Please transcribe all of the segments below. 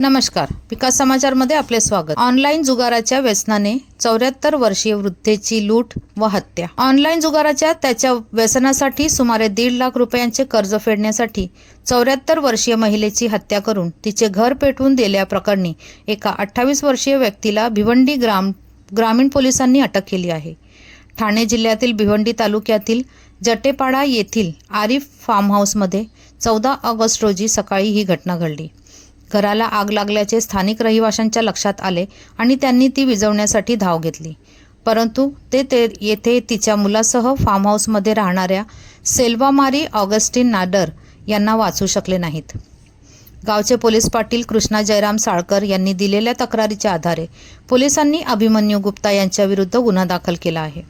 नमस्कार. विकास समाचारमध्ये आपले स्वागत. ऑनलाईन जुगाराच्या व्यसनाने चौऱ्याहत्तर वर्षीय वृद्धेची लूट व हत्या. ऑनलाईन जुगाराच्या त्याच्या व्यसनासाठी सुमारे दीड लाख रुपयांचे कर्ज फेडण्यासाठी चौऱ्याहत्तर वर्षीय महिलेची हत्या करून तिचे घर पेटवून दिल्याप्रकरणी एका अठ्ठावीस वर्षीय व्यक्तीला भिवंडी ग्राम ग्रामीण पोलिसांनी अटक केली आहे. ठाणे जिल्ह्यातील भिवंडी तालुक्यातील जटेपाडा येथील आरिफ फार्म हाऊसमध्ये चौदा ऑगस्ट रोजी सकाळी ही घटना घडली. घराला आग लागल्याचे स्थानिक रहिवाशांच्या लक्षात आले आणि त्यांनी ती विझवण्यासाठी धाव घेतली. परंतु ते ते येथे तिच्या मुलासह फार्म हाऊसमध्ये राहणाऱ्या सेल्वामारी ऑगस्टिन नाडर यांना वाचू शकले नाहीत. गावचे पोलीस पाटील कृष्णा जयराम साळकर यांनी दिलेल्या तक्रारीच्या आधारे पोलिसांनी अभिमन्यू गुप्ता यांच्याविरुद्ध गुन्हा दाखल केला आहे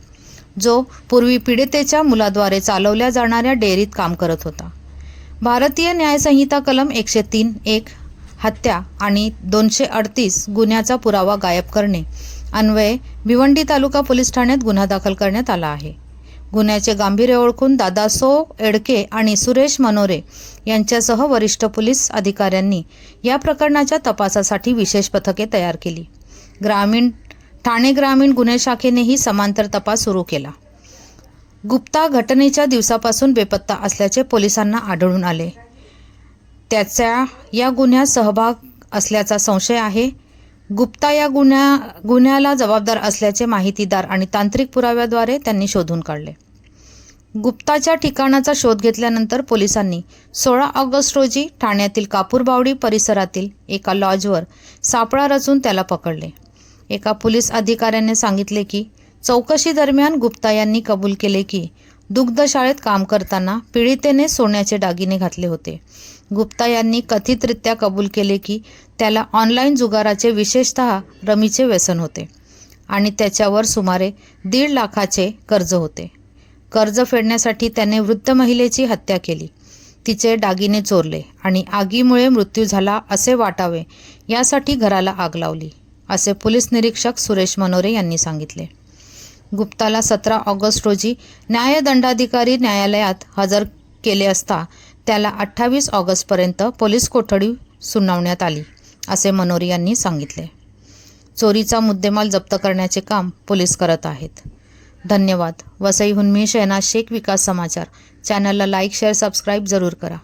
जो पूर्वी पीडितेच्या मुलाद्वारे चालवल्या जाणाऱ्या डेअरीत काम करत होता. भारतीय न्यायसंहिता कलम एकशे तीन एक हत्या आणि दोनशे अडतीस गुन्ह्याचा पुरावा गायब करणे. अन्वये भिवंडी तालुका पोलीस ठाण्यात गुन्हा दाखल करण्यात आला आहे. गुन्ह्याचे गांभीर्य ओळखून दादासो एडके आणि सुरेश मनोरे यांच्यासह वरिष्ठ पोलीस अधिकाऱ्यांनी या प्रकरणाच्या तपासासाठी विशेष पथके तयार केली. ग्रामीण ठाणे ग्रामीण गुन्हे शाखेनेही समांतर तपास सुरू केला. गुप्ता घटनेच्या दिवसापासून बेपत्ता असल्याचे पोलिसांना आढळून आले. त्याचा या गुन्ह्यात सहभाग असल्याचा संशय आहे. गुप्ता या गुन्ह्या गुन्ह्याला जबाबदार असल्याचे माहितीदार आणि तांत्रिक पुराव्याद्वारे त्यांनी शोधून काढले. गुप्ताच्या ठिकाणाचा शोध घेतल्यानंतर पोलिसांनी सोळा ऑगस्ट रोजी ठाण्यातील कापूरबावडी परिसरातील एका लॉजवर सापळा रचून त्याला पकडले. एका पोलीस अधिकाऱ्याने सांगितले की चौकशी दरम्यान गुप्ता यांनी कबूल केले की दुग्धशाळेत काम करताना पीडितेने सोन्याचे दागिने घातले होते. गुप्ता यांनी कथितरित्या कबूल केले की त्याला ऑनलाईन जुगाराचे विशेषतः रमीचे व्यसन होते आणि त्याच्यावर सुमारे दीड लाखाचे कर्ज होते. कर्ज फेडण्यासाठी त्याने वृद्ध महिलेची हत्या केली. तिचे दागिने चोरले आणि आगीमुळे मृत्यू झाला असे वाटावे यासाठी घराला आग लावली असे पोलीस निरीक्षक सुरेश मनोरे यांनी सांगितले. गुप्ताला सतरा ऑगस्ट रोजी न्यायदंडाधिकारी न्यायालयात हजर केले असता त्याला अठ्ठावीस ऑगस्टपर्यंत पोलीस कोठडी सुनावण्यात आली असे मनोरी यांनी सांगितले. चोरीचा मुद्देमाल जप्त करण्याचे काम पोलीस करत आहेत. धन्यवाद. वसईहून मी शहनाज शेख विकास समाचार. चॅनलला लाईक शेअर सबस्क्राईब जरूर करा.